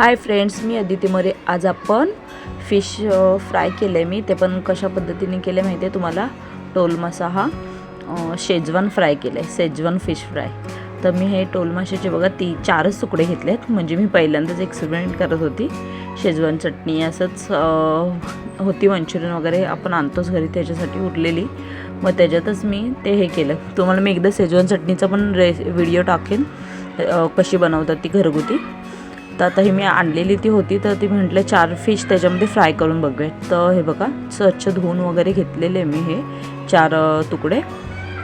हाय friends मी अदिती मोरे. आज आपण फिश फ्राय केलं आहे मी. ते पण कशा पद्धतीने केले माहिती आहे तुम्हाला? टोल मासा हा शेजवान फ्राय केलं आहे शेजवान फिश फ्राय तर मी हे टोल माशाचे बघा ती चारच तुकडे घेतले आहेत म्हणजे मी पहिल्यांदाच एक्सपेरिमेंट करत होती. शेजवान चटणी असंच होती मंचुरियन वगैरे. आपण आणतोच घरी त्याच्यासाठी उरलेली. मग त्याच्यातच मी ते हे केलं. तुम्हाला मी एकदा शेजवान चटणीचा पण रे व्हिडिओ टाकेन. कशी बनवतात ती घरगुती. तर आता ही मी आणलेली ती होती तर ती म्हटलं चार फिश त्याच्यामध्ये फ्राय करून बघूया तर हे बघा स्वच्छ धुवून वगैरे घेतलेले मी हे चार तुकडे.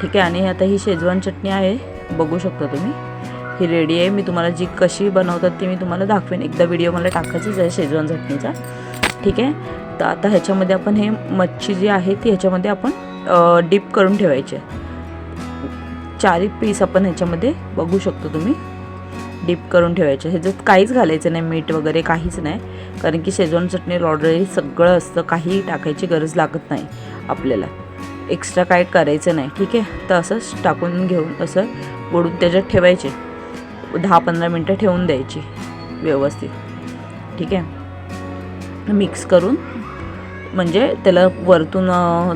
ठीक आहे आणि आता ही शेजवान चटणी आहे बघू शकता तुम्ही. ही रेडी आहे मी तुम्हाला जी कशी बनवतात ती मी तुम्हाला दाखवेन. एकदा व्हिडिओ मला टाकायचीच आहे शेजवान चटणीचा. ठीक आहे तर आता ह्याच्यामध्ये आपण हे मच्छी जी आहे ती ह्याच्यामध्ये आपण डीप करून ठेवायची आहे. चारही पीस आपण ह्याच्यामध्ये बघू शकतो तुम्ही. डीप करून ठेवायचे. ह्याच्यात काहीच घालायचं नाही मीठ वगैरे काहीच नाही. कारण की शेजवान चटणी ऑलरेडी सगळं असतं काही टाकायची गरज लागत नाही आपल्याला. एक्स्ट्रा काय करायचं नाही. ठीक आहे? तर असंच टाकून घेऊन असं बुडून त्याच्यात ठेवायचे. दहा पंधरा मिनटं ठेवून द्यायची व्यवस्थित. ठीक आहे? मिक्स करून म्हणजे त्याला वरतून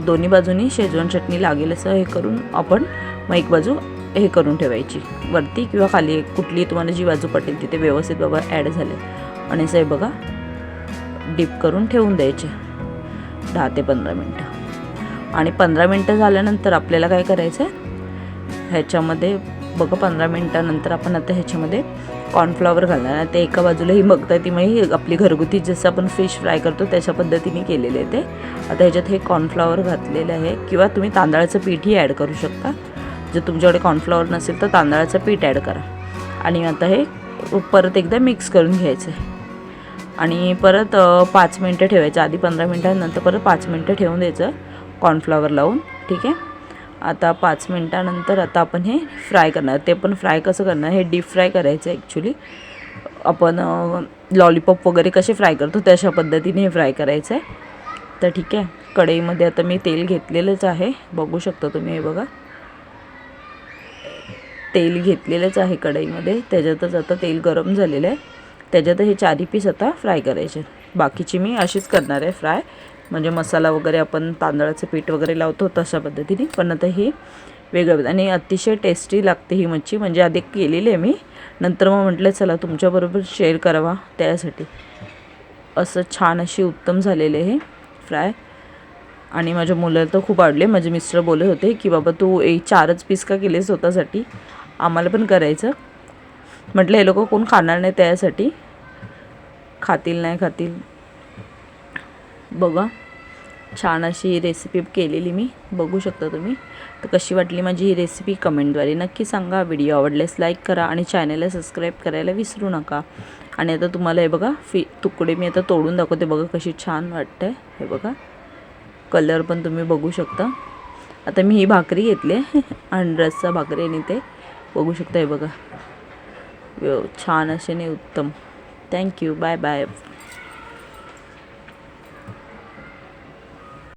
दोन्ही बाजूनी शेजवान चटणी लागेल असं हे करून आपण मग एक बाजू हे करून ठेवायची. वरती किंवा खाली कुठली तुम्हाला जी बाजू पटेल तिथे व्यवस्थित बाबा ॲड झाले. आणि असं हे बघा डीप करून ठेवून द्यायचे. दहा ते पंधरा मिनटं. आणि पंधरा मिनटं झाल्यानंतर आपल्याला काय करायचं आहे ह्याच्यामध्ये बघा पंधरा मिनटानंतर आपण आता ह्याच्यामध्ये कॉर्नफ्लॉवर घालणार. आहे ते एका बाजूला ही बघता ती मग आपली घरगुती जसं आपण फिश फ्राय करतो त्याच्या पद्धतीने केलेले आहे ते. आता ह्याच्यात हे कॉर्नफ्लॉवर घातलेलं आहे. किंवा तुम्ही तांदळाचं पीठही ॲड करू शकता. जर तुमच्याकडे कॉर्नफ्लॉवर नसेल तर तांदळाचं पीठ ॲड करा. आणि आता हे परत एकदा मिक्स करून घ्यायचं आहे आणि परत पाच मिनटं ठेवायचं. आधी पंधरा मिनटानंतर परत पाच मिनटं ठेवून द्यायचं कॉर्नफ्लॉवर लावून. ठीक आहे? आता पाच मिनटानंतर आता आपण हे फ्राय करणार. ते पण फ्राय कसं करणार? हे डीप फ्राय करायचं आहे ॲक्च्युली आपण लॉलीपॉप वगैरे कसे फ्राय करतो तशा पद्धतीने हे फ्राय करायचं आहे तर ठीक आहे. कढईमध्ये आता मी तेल घेतलेलंच आहे. बघू शकता तुम्ही हे बघा. तेल घेतलेलंच आहे कढईमध्ये. त्याच्यातच आता तेल गरम झालेलं आहे. त्याच्यात हे चारी पीस आता फ्राय करायचे. बाकीची मी अशीच करणार आहे फ्राय म्हणजे मसाला वगैरे आपण तांदळाचं पीठ वगैरे लावतो तशा पद्धतीने. पण आता ही वेगळं आणि अतिशय टेस्टी लागते ही मच्छी. म्हणजे आधी केलेली आहे मी. नंतर मग म्हटलं चला तुमच्याबरोबर शेअर करावा त्यासाठी. असं छान अशी उत्तम झालेले हे फ्राय आणि माझ्या मुलाला तर खूप आवडले. माझे मिस्टर बोलत होते की बाबा तू एक चारच पीस का केले स्वतःसाठी? आम्हाला पण करायचं. म्हटलं हे लोक कोण खाणार नाही त्यासाठी. खातील नाही खातील. बघा. छान अशी रेसिपी केलेली मी. बघू शकता तुम्ही. तर कशी वाटली माझी ही रेसिपी कमेंटद्वारे नक्की सांगा. व्हिडिओ आवडल्यास लाईक करा आणि चॅनलला सबस्क्राईब करायला विसरू नका. आणि आता तुम्हाला हे बघा फि तुकडे मी आता तोडून दाखवते. बघा कशी छान वाटतं हे बघा. कलर पण तुम्ही बघू शकता. आता मी ही भाकरी घेतली आहे. आणि भाकरी आणि ते. बघू शकता हे बघा छान असे नाही उत्तम. Thank you bye bye